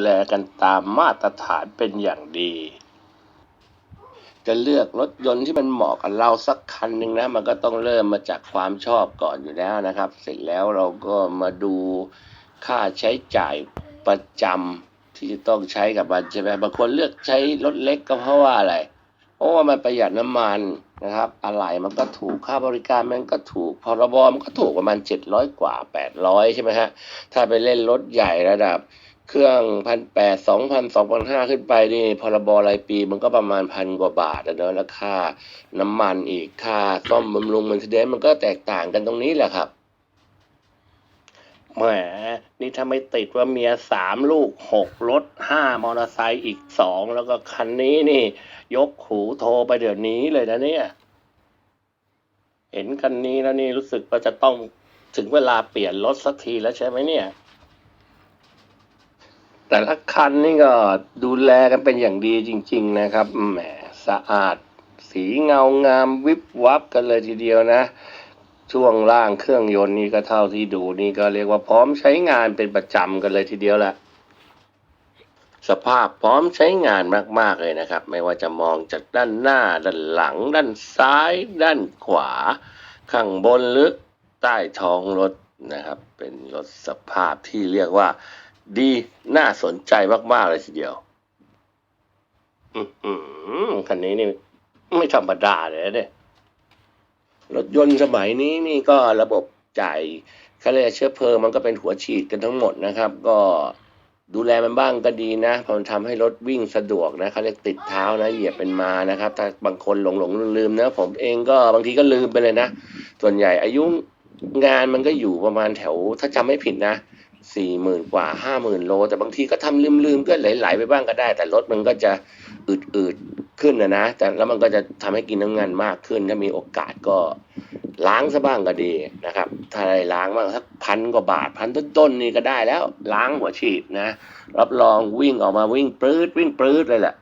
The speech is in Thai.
แลกันตามมาตรฐานเป็นอย่างดี จะเลือกรถยนต์ที่มันเหมาะกับเราสักคันหนึ่งนะ มันก็ต้องเริ่มมาจากความชอบก่อนอยู่แล้วนะครับ เสร็จแล้วเราก็มาดูค่าใช้จ่ายประจำที่จะต้องใช้กับมันใช่ไหมบางคนเลือกใช้รถเล็กก็เพราะว่าอะไรเพราะว่ามันประหยัดน้ำมันนะครับ อะไหล่มันก็ถูกค่าบริการมันก็ถูกพรบมันก็ถูกประมาณเจ็ดร้อยกว่าแปดร้อยใช่ไหมฮะ ถ้าไปเล่นรถใหญ่ระดับ เครื่องพันแปดสองพันสองพันห้าขึ้นไปนี่พรบรายปีมันก็ประมาณพันกว่าบาทอะเนอะแล้วค่าน้ำมันอีกค่าซ่อมบำรุงมันเดนมันก็แตกต่างกันตรงนี้แหละครับแหมนี่ถ้าไม่ติดว่าเมียสามลูกหกรถห้ามอเตอร์ไซค์อีกสองแล้วก็คันนี้นี่ ยกหูโทรไปเดี๋ยวนี้เลยนะเนี่ย เห็นคันนี้แล้วนี่รู้สึกว่าจะต้องถึงเวลาเปลี่ยนรถสักทีแล้วใช่ไหมเนี่ย แต่ละคันนี่ก็ดูแลกันเป็นอย่างดีจริง ๆ นะครับแหมสะอาด สีเงางามวิบวับกันเลยทีเดียวนะ ช่วงล่างเครื่องยนต์นี่ก็เท่าที่ดูนี่ก็เรียกว่าพร้อมใช้งานเป็นประจำกันเลยทีเดียวแหละสภาพพร้อมใช้งานมาก ๆ เลยนะครับ ไม่ว่าจะมองจากด้านหน้า ด้านหลัง ด้านซ้าย ด้านขวา ข้างบนหรือใต้ท้องรถนะครับ เป็นรถสภาพที่เรียกว่า ดีน่าสนใจมาก ๆ เลยทีเดียว อือหือคันนี้นี่ ไม่ธรรมดาเลยนะเนี่ยรถยนต์สมัยนี้นี่ก็ระบบจ่ายเขาเรียกเชื้อเพลิงมันก็เป็นหัวฉีดกันทั้งหมดนะครับ ก็ดูแลมันบ้างก็ดีนะเพราะมันทำให้รถวิ่งสะดวกนะเขาเรียกติดเท้านะเหยียบเป็นมานะครับ ถ้าบางคนหลงหลงลืมลืมนะผมเองก็บางทีก็ลืมไปเลยนะ ส่วนใหญ่อายุงานมันก็อยู่ประมาณแถว ถ้าจำไม่ผิดนะ สี่หมื่นกว่าห้าหมื่นโล แต่บางทีก็ทำลืมลืมๆก็ไหลๆไปบ้างก็ได้ แต่รถมันก็จะอืดๆขึ้นนะนะแต่แล้วมันก็จะทำให้กินน้ำงานมากขึ้น ถ้ามีโอกาสก็ล้างซะบ้างก็ดีนะครับ ถ้าได้ล้างบ้างสักพันกว่าบาทพันต้นๆนี่ก็ได้แล้วล้างหัวฉีดนะ รับรองวิ่งออกมาวิ่งปลื้ดวิ่งปลื้ดเลยแหละ